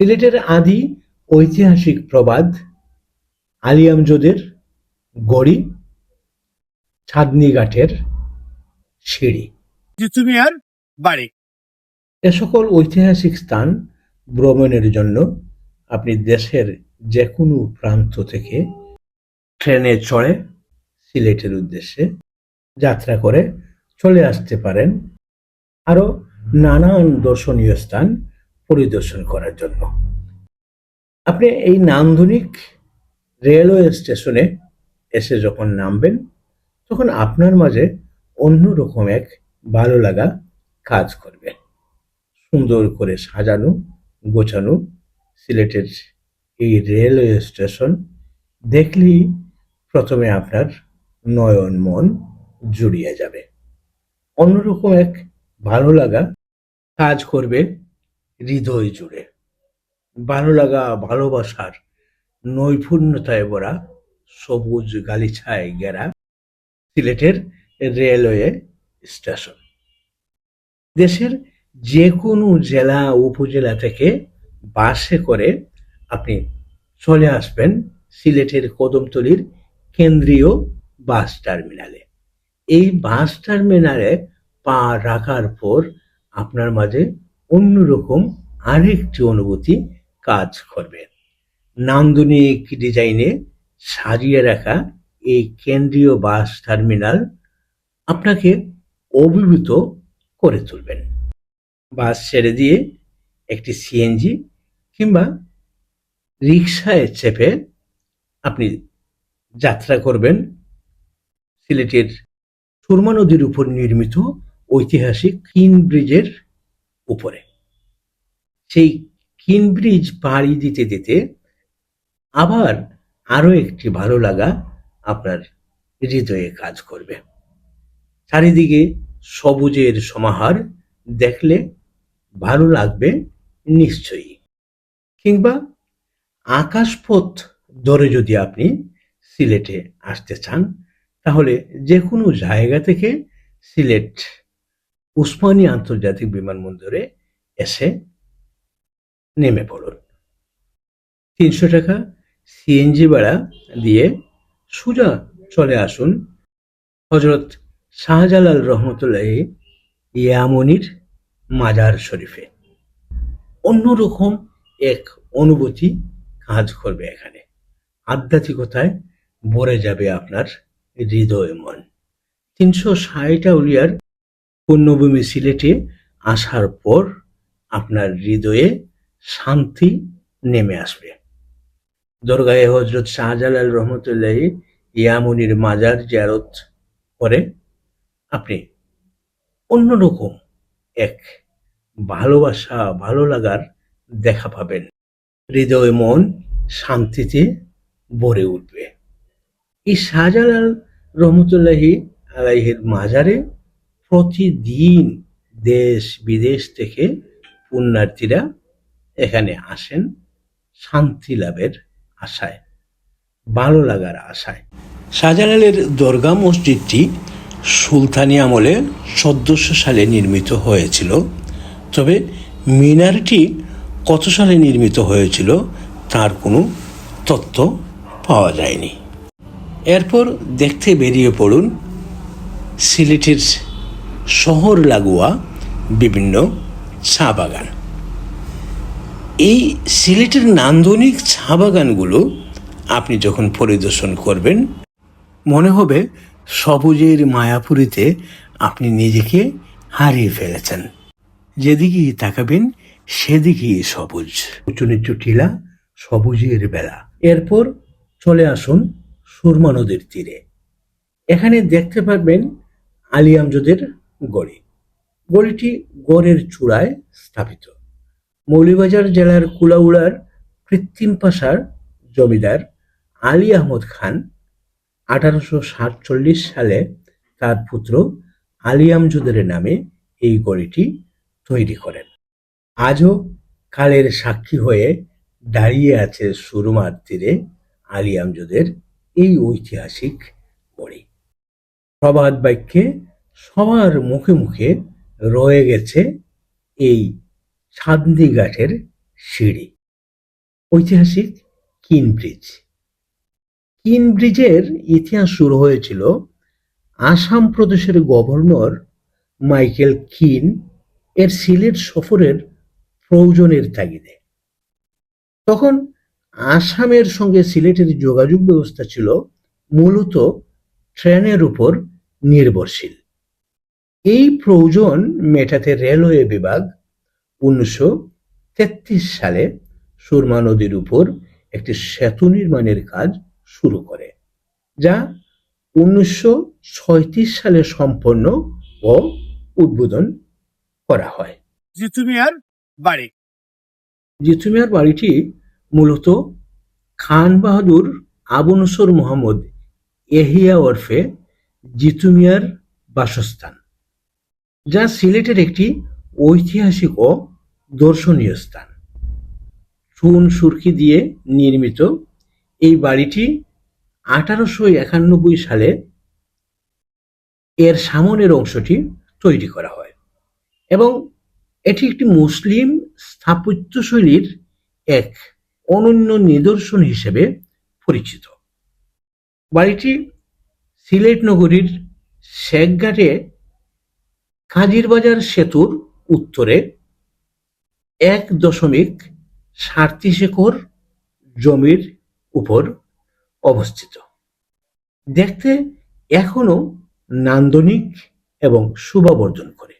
সিলেটের আদি ঐতিহাসিক প্রবাদ আলিয়ামজোদের গড়ি ছাদনি ঘাটের সিঁড়ি মিয়ার বাড়ি। এ সকল ঐতিহাসিক স্থান ভ্রমণের জন্য আপনি দেশের যে কোনো প্রান্ত থেকে ট্রেনে চড়ে সিলেটের উদ্দেশ্যে যাত্রা করে চলে আসতে পারেন। আরও নানান দর্শনীয় স্থান পরিদর্শন করার জন্য। আপনি এই নান্দনিক রেলওয়ে স্টেশনে এসে যখন নামবেন, তখন আপনার মাঝে অন্যরকম এক ভালো লাগা কাজ করবে। সুন্দর করে সাজানো, গোছানো সিলেটের এই রেলওয়ে স্টেশন দেখলেই প্রথমে আপনার নয়ন মন জুড়িয়ে যাবে। অন্যরকম এক ভালো লাগা কাজ করবে হৃদয় জুড়ে। ভালো লাগা, ভালোবাসার নৈপুণ্যতায় ভরা সবুজ গালিছায় ঘেরা সিলেটের রেলওয়ে স্টেশন। দেশের যে কোনো জেলা, উপজেলা থেকে বাসে করে আপনি চলে আসবেন সিলেটের কদমতলির কেন্দ্রীয় বাস টার্মিনালে। এই বাস টার্মিনালে পা রাখার পর আপনার মাঝে অন্যরকম আরেকটি অনুভূতি কাজ করবে। নান্দনিক ডিজাইনে সাজিয়ে রাখা এই কেন্দ্রীয় বাস টার্মিনাল আপনাকে অভিভূত করে তুলবেন। বাস ছেড়ে দিয়ে একটি সিএনজি কিংবা রিক্সায় চেপে আপনি যাত্রা করবেন। সিলেটের সুরমা নদীর উপর নির্মিত ঐতিহাসিক কিন ব্রিজের উপরে। সেই কিন ব্রিজ পাড়ি দিতে দিতে আবার আরও একটি ভালো লাগা আপনার হৃদয়ে কাজ করবে। চারিদিকে সবুজের সমাহার দেখলে ভালো লাগবে নিশ্চয়ই। কিংবা আকাশপথ ধরে যদি আপনি সিলেটে আসতে চান, তাহলে যে কোনো জায়গা থেকে সিলেট উসমানী আন্তর্জাতিক বিমানবন্দরে এসে নেমে পড়ুন তিনশো টাকা সিএনজি ভাড়া দিয়ে সোজা চলে আসুন হজরত শাহজালাল রহমতুল্লাহ ইয়ামনির মাজার শরীফে। অন্যরকম এক অনুভূতি কাজ করবে এখানে। আধ্যাত্মিকতায় ভরে যাবে আপনার হৃদয় মন। তিনশো ষাট আউলিয়ার পুণ্যভূমি সিলেটে আসার পর আপনার হৃদয়ে শান্তি নেমে আসবে। দরগাহে হজরত শাহজালাল রহমতুল্লাহ ইয়ামুনির মাজার জিয়ারত করে আপনি অন্যরকম এক ভালোবাসা, ভালো লাগার দেখা পাবেন। হৃদয় মন শান্তিতে ভরে উঠবে। এই শাহজালাল রহমতুল্লাহি আলাইহের মাজারে প্রতিদিন দেশ বিদেশ থেকে পুণ্যার্থীরা এখানে আসেন শান্তি লাভের আশায়, ভালো লাগার আশায়। শাহজালালের দরগা মসজিদটি সুলতানি আমলে চোদ্দশো সালে নির্মিত হয়েছিল। তবে মিনারটি কত সালে নির্মিত হয়েছিল তার কোনো তথ্য পাওয়া যায়নি। এরপর দেখতে বেরিয়ে পড়ুন সিলেটের শহর লাগোয়া বিভিন্ন চা বাগান। এই সিলেটের নান্দনিক চা বাগানগুলো আপনি যখন পরিদর্শন করবেন, মনে হবে সবুজের মায়াপুরীতে আপনি নিজেকে হারিয়ে ফেলেছেন। যেদিকেই তাকাবেন, সেদিকেই সবুজ। উঁচু নিচু টিলা, সবুজের বেলা। এরপর চলে আসুন সুরমা নদীর তীরে। এখানে দেখতে পারবেন আলিয়ামজদের গড়ি। গড়িটি গড়ের চূড়ায় স্থাপিত। মৌলিবাজার জেলার কুলাউড়ার কৃত্রিম পাশার জমিদার আলী আহমদ খান আঠারোশো সাতচল্লিশ সালে তার পুত্র আলিয়ামজুদের নামে এই গড়িটি তৈরি করেন। আজও কালের সাক্ষী হয়ে দাঁড়িয়ে আছে সুরমার তীরে আলিয়ামজুদের এই ঐতিহাসিক গড়ি প্রবাদ বাক্যে সবার মুখে মুখে রয়ে গেছে এই ছাদনি ঘাটের সিঁড়ি। ঐতিহাসিক কিন ব্রিজ কিন ব্রিজের ইতিহাস শুরু হয়েছিল আসাম প্রদেশের গভর্নর মাইকেল কিন এর সিলেট সফরের প্রয়োজনের তাগিদে। তখন আসামের সঙ্গে সিলেটের যোগাযোগ ব্যবস্থা ছিল মূলত ট্রেনের উপর নির্ভরশীল। এই প্রয়োজন মেটাতে রেলওয়ে বিভাগ উনিশশো তেত্রিশ সালে সুরমা নদীর উপর একটি সেতু নির্মাণের কাজ শুরু করে যা উনিশশো সালে সম্পন্ন ও উদ্বোধন করা হয়। জিতুমিয়ার বাড়ি। জিতুমিয়ার বাড়িটি মূলত খান বাহাদুর আবু নসর মোহাম্মদ এহিয়া ওরফে জিতুমিয়ার বাসস্থান। যা সিলেটের একটি ঐতিহাসিক ও দর্শনীয় স্থান। চুন সুরকি দিয়ে নির্মিত এই বাড়িটি আঠারোশো একানব্বই সালে এর সামনের অংশটি তৈরি করা হয় এবং এটি একটি মুসলিম স্থাপত্যশৈলীর এক অনন্য নিদর্শন হিসেবে পরিচিত। বাড়িটি সিলেট নগরীর শেখঘাটে কাজিরবাজার সেতুর উত্তরে এক দশমিক সাঁত্রিশ একর জমির উপর অবস্থিত। দেখতে এখনও নান্দনিক এবং শোভাবর্ধন করে